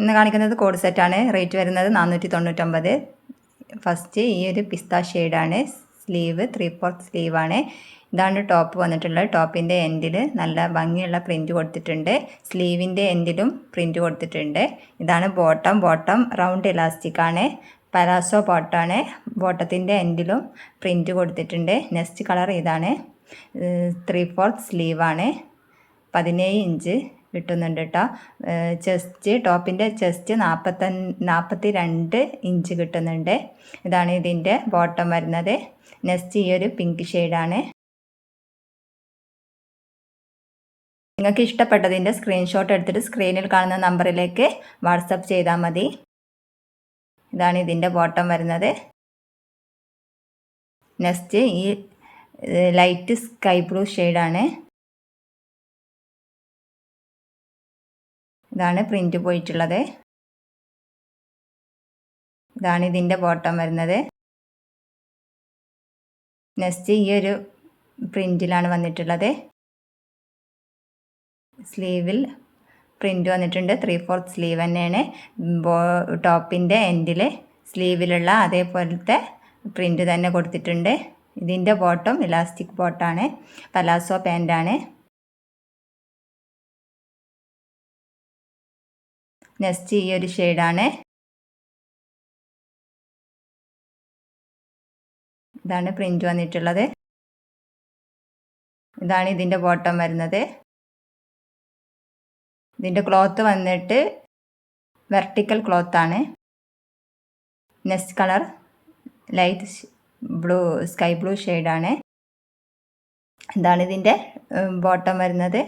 ഇന്ന് കാണിക്കുന്നത് കോഡ് സെറ്റാണ്. റേറ്റ് വരുന്നത് നാനൂറ്റി തൊണ്ണൂറ്റൊമ്പത് ഫസ്റ്റ് ഈ ഒരു പിസ്ത ഷെയ്ഡാണ്. സ്ലീവ് ത്രീ ഫോർത്ത് സ്ലീവാണ് ഇതാണ് ടോപ്പ് വന്നിട്ടുള്ളത്. ടോപ്പിന്റെ എൻഡിൽ നല്ല ഭംഗിയുള്ള പ്രിന്റ് കൊടുത്തിട്ടുണ്ട്. സ്ലീവിന്റെ എൻഡിലും പ്രിന്റ് കൊടുത്തിട്ടുണ്ട്. ഇതാണ് ബോട്ടം ബോട്ടം റൗണ്ട് ഇലാസ്റ്റിക്കാണ് പലാസോ ബോട്ടാണ് ബോട്ടത്തിന്റെ എൻഡിലും പ്രിന്റ് കൊടുത്തിട്ടുണ്ട്. നെക്സ്റ്റ് കളർ ഇതാണ്. ത്രീ ഫോർത്ത് സ്ലീവാണ് പതിനേഴ് ഇഞ്ച് കിട്ടുന്നുണ്ട് കേട്ടോ ചെസ്റ്റ് ടോപ്പിന്റെ ചെസ്റ്റ് നാൽപ്പത്ത നാൽപ്പത്തി രണ്ട് ഇഞ്ച് കിട്ടുന്നുണ്ട്. ഇതാണ് ഇതിന്റെ ബോട്ടം വരുന്നത്. നെക്സ്റ്റ് ഈ ഒരു പിങ്ക് ഷെയ്ഡാണ്. നിങ്ങൾക്ക് ഇഷ്ടപ്പെട്ടതിന്റെ സ്ക്രീൻഷോട്ട് എടുത്തിട്ട് സ്ക്രീനിൽ കാണുന്ന നമ്പറിലേക്ക് വാട്സപ്പ് ചെയ്താൽ മതി. ഇതാണ് ഇതിന്റെ ബോട്ടം വരുന്നത്. നെക്സ്റ്റ് ഈ ലൈറ്റ് സ്കൈ ബ്ലൂ ഷെയ്ഡാണ്. ഇതാണ് പ്രിന്റ് പോയിട്ടുള്ളത്. ഇതാണ് ഇതിന്റെ ബോട്ടം വരുന്നത്. നെക്സ്റ്റ് ഈ ഒരു പ്രിന്റിലാണ് വന്നിട്ടുള്ളത്. സ്ലീവിൽ പ്രിന്റ് വന്നിട്ടുണ്ട്. ത്രീ ഫോർത്ത് സ്ലീവ് തന്നെയാണ്. ബോ ടോപ്പിന്റെ എൻഡിൽ സ്ലീവിലുള്ള അതേപോലത്തെ പ്രിന്റ് തന്നെ കൊടുത്തിട്ടുണ്ട്. ഇതിന്റെ ബോട്ടം ഇലാസ്റ്റിക് ബോട്ടാണ് പലാസോ പാന്റാണ് നെക്സ്റ്റ് ഈ ഒരു ഷെയ്ഡാണ്. ഇതാണ് പ്രിന്റ് വന്നിട്ടുള്ളത്. ഇതാണ് ഇതിന്റെ ബോട്ടം വരുന്നത്. ഇതിന്റെ ക്ലോത്ത് വന്നിട്ട് vertical ക്ലോത്താണ് next colour light blue sky blue ഷെയ്ഡാണ്. ഇതാണ് ഇതിന്റെ ബോട്ടം വരുന്നത്.